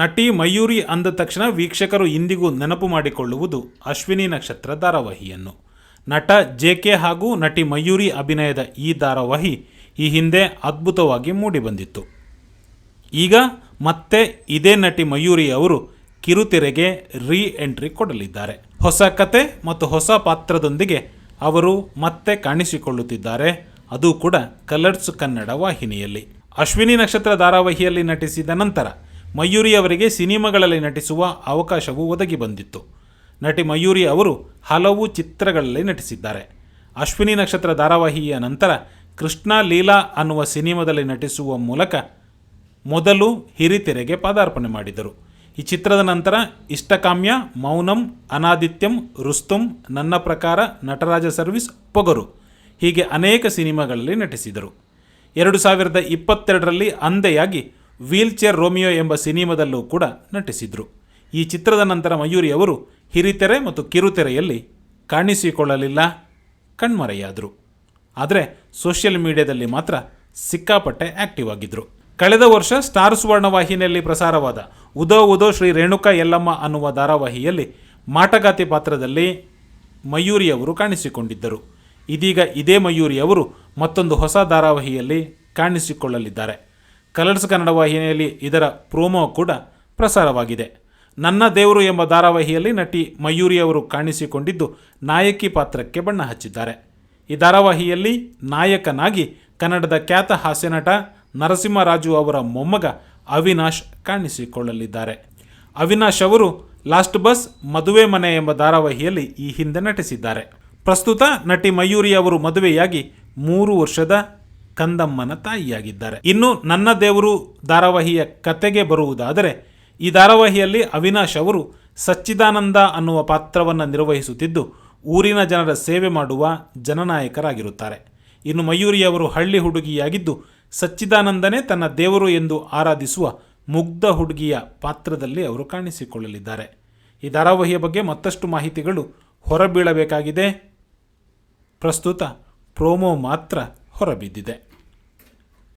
ನಟಿ ಮಯೂರಿ ಅಂದ ತಕ್ಷಣ ವೀಕ್ಷಕರು ಇಂದಿಗೂ ನೆನಪು ಮಾಡಿಕೊಳ್ಳುವುದು ಅಶ್ವಿನಿ ನಕ್ಷತ್ರ ಧಾರಾವಾಹಿಯನ್ನು. ನಟ ಜೆ ಕೆ ಹಾಗೂ ನಟಿ ಮಯೂರಿ ಅಭಿನಯದ ಈ ಧಾರಾವಾಹಿ ಈ ಹಿಂದೆ ಅದ್ಭುತವಾಗಿ ಮೂಡಿಬಂದಿತ್ತು. ಈಗ ಮತ್ತೆ ಇದೇ ನಟಿ ಮಯೂರಿ ಅವರು ಕಿರುತೆರೆಗೆ ರೀ ಎಂಟ್ರಿ ಕೊಡಲಿದ್ದಾರೆ. ಹೊಸ ಕತೆ ಮತ್ತು ಹೊಸ ಪಾತ್ರದೊಂದಿಗೆ ಅವರು ಮತ್ತೆ ಕಾಣಿಸಿಕೊಳ್ಳುತ್ತಿದ್ದಾರೆ. ಅದು ಕೂಡ ಕಲರ್ಸ್ ಕನ್ನಡ ವಾಹಿನಿಯಲ್ಲಿ. ಅಶ್ವಿನಿ ನಕ್ಷತ್ರ ಧಾರಾವಾಹಿಯಲ್ಲಿ ನಟಿಸಿದ ನಂತರ ಮಯೂರಿ ಅವರಿಗೆ ಸಿನಿಮಾಗಳಲ್ಲಿ ನಟಿಸುವ ಅವಕಾಶವು ಒದಗಿ ಬಂದಿತ್ತು. ನಟಿ ಮಯೂರಿ ಅವರು ಹಲವು ಚಿತ್ರಗಳಲ್ಲಿ ನಟಿಸಿದ್ದಾರೆ. ಅಶ್ವಿನಿ ನಕ್ಷತ್ರ ಧಾರಾವಾಹಿಯ ನಂತರ ಕೃಷ್ಣ ಲೀಲಾ ಅನ್ನುವ ಸಿನಿಮಾದಲ್ಲಿ ನಟಿಸುವ ಮೂಲಕ ಮೊದಲು ಹಿರಿತೆರೆಗೆ ಪಾದಾರ್ಪಣೆ ಮಾಡಿದರು. ಈ ಚಿತ್ರದ ನಂತರ ಇಷ್ಟಕಾಮ್ಯ, ಮೌನಂ, ಅನಾದಿತ್ಯಂ, ರುಸ್ತುಂ, ನನ್ನ ಪ್ರಕಾರ ನಟರಾಜ ಸರ್ವಿಸ್ ಪೊಗರು ಹೀಗೆ ಅನೇಕ ಸಿನಿಮಾಗಳಲ್ಲಿ ನಟಿಸಿದರು. ಎರಡು ಸಾವಿರದ ಇಪ್ಪತ್ತೆರಡರಲ್ಲಿ ಅಂದೆಯಾಗಿ ವೀಲ್ ಚೇರ್ ರೋಮಿಯೋ ಎಂಬ ಸಿನಿಮಾದಲ್ಲೂ ಕೂಡ ನಟಿಸಿದರು. ಈ ಚಿತ್ರದ ನಂತರ ಮಯೂರಿ ಅವರು ಹಿರಿತೆರೆ ಮತ್ತು ಕಿರುತೆರೆಯಲ್ಲಿ ಕಾಣಿಸಿಕೊಳ್ಳಲಿಲ್ಲ, ಕಣ್ಮರೆಯಾದರು. ಆದರೆ ಸೋಷಿಯಲ್ ಮೀಡಿಯಾದಲ್ಲಿ ಮಾತ್ರ ಸಿಕ್ಕಾಪಟ್ಟೆ ಆಕ್ಟಿವ್ ಆಗಿದ್ದರು ಕಳೆದ ವರ್ಷ ಸ್ಟಾರ್ ಸುವರ್ಣ ವಾಹಿನಿಯಲ್ಲಿ ಪ್ರಸಾರವಾದ ಉದೋ ಉದೋ ಶ್ರೀ ರೇಣುಕಾ ಯಲ್ಲಮ್ಮ ಅನ್ನುವ ಧಾರಾವಾಹಿಯಲ್ಲಿ ಮಾಟಗಾತಿ ಪಾತ್ರದಲ್ಲಿ ಮಯೂರಿ ಅವರು ಕಾಣಿಸಿಕೊಂಡಿದ್ದರು. ಇದೀಗ ಇದೇ ಮಯೂರಿ ಅವರು ಮತ್ತೊಂದು ಹೊಸ ಧಾರಾವಾಹಿಯಲ್ಲಿ ಕಾಣಿಸಿಕೊಳ್ಳಲಿದ್ದಾರೆ. ಕಲರ್ಸ್ ಕನ್ನಡ ವಾಹಿನಿಯಲ್ಲಿ ಇದರ ಪ್ರೋಮೋ ಕೂಡ ಪ್ರಸಾರವಾಗಿದೆ. ನನ್ನ ದೇವರು ಎಂಬ ಧಾರಾವಾಹಿಯಲ್ಲಿ ನಟಿ ಮಯೂರಿ ಅವರು ಕಾಣಿಸಿಕೊಂಡಿದ್ದು ನಾಯಕಿ ಪಾತ್ರಕ್ಕೆ ಬಣ್ಣ ಹಚ್ಚಿದ್ದಾರೆ. ಈ ಧಾರಾವಾಹಿಯಲ್ಲಿ ನಾಯಕನಾಗಿ ಕನ್ನಡದ ಖ್ಯಾತ ಹಾಸ್ಯನಟ ನರಸಿಂಹರಾಜು ಅವರ ಮೊಮ್ಮಗ ಅವಿನಾಶ್ ಕಾಣಿಸಿಕೊಳ್ಳಲಿದ್ದಾರೆ. ಅವಿನಾಶ್ ಅವರು ಲಾಸ್ಟ್ ಬಸ್ ಮದುವೆ ಮನೆ ಎಂಬ ಧಾರಾವಾಹಿಯಲ್ಲಿ ಈ ಹಿಂದೆ ನಟಿಸಿದ್ದಾರೆ. ಪ್ರಸ್ತುತ ನಟಿ ಮಯೂರಿ ಅವರು ಮದುವೆಯಾಗಿ ಮೂರು ವರ್ಷದ ಕಂದಮ್ಮನ ತಾಯಿಯಾಗಿದ್ದಾರೆ. ಇನ್ನು ನನ್ನ ದೇವರು ಧಾರಾವಾಹಿಯ ಕತೆಗೆ ಬರುವುದಾದರೆ, ಈ ಧಾರಾವಾಹಿಯಲ್ಲಿ ಅವಿನಾಶ್ ಅವರು ಸಚ್ಚಿದಾನಂದ ಅನ್ನುವ ಪಾತ್ರವನ್ನು ನಿರ್ವಹಿಸುತ್ತಿದ್ದು, ಊರಿನ ಜನರ ಸೇವೆ ಮಾಡುವ ಜನನಾಯಕರಾಗಿರುತ್ತಾರೆ. ಇನ್ನು ಮಯೂರಿ ಅವರು ಹಳ್ಳಿ ಹುಡುಗಿಯಾಗಿದ್ದು, ಸಚ್ಚಿದಾನಂದನೇ ತನ್ನ ದೇವರು ಎಂದು ಆರಾಧಿಸುವ ಮುಗ್ಧ ಹುಡುಗಿಯ ಪಾತ್ರದಲ್ಲಿ ಅವರು ಕಾಣಿಸಿಕೊಳ್ಳಲಿದ್ದಾರೆ. ಈ ಧಾರಾವಾಹಿಯ ಬಗ್ಗೆ ಮತ್ತಷ್ಟು ಮಾಹಿತಿಗಳು ಹೊರಬೀಳಬೇಕಾಗಿದೆ. ಪ್ರಸ್ತುತ ಪ್ರೋಮೋ ಮಾತ್ರ ಹೊರಬಿದ್ದಿದೆ.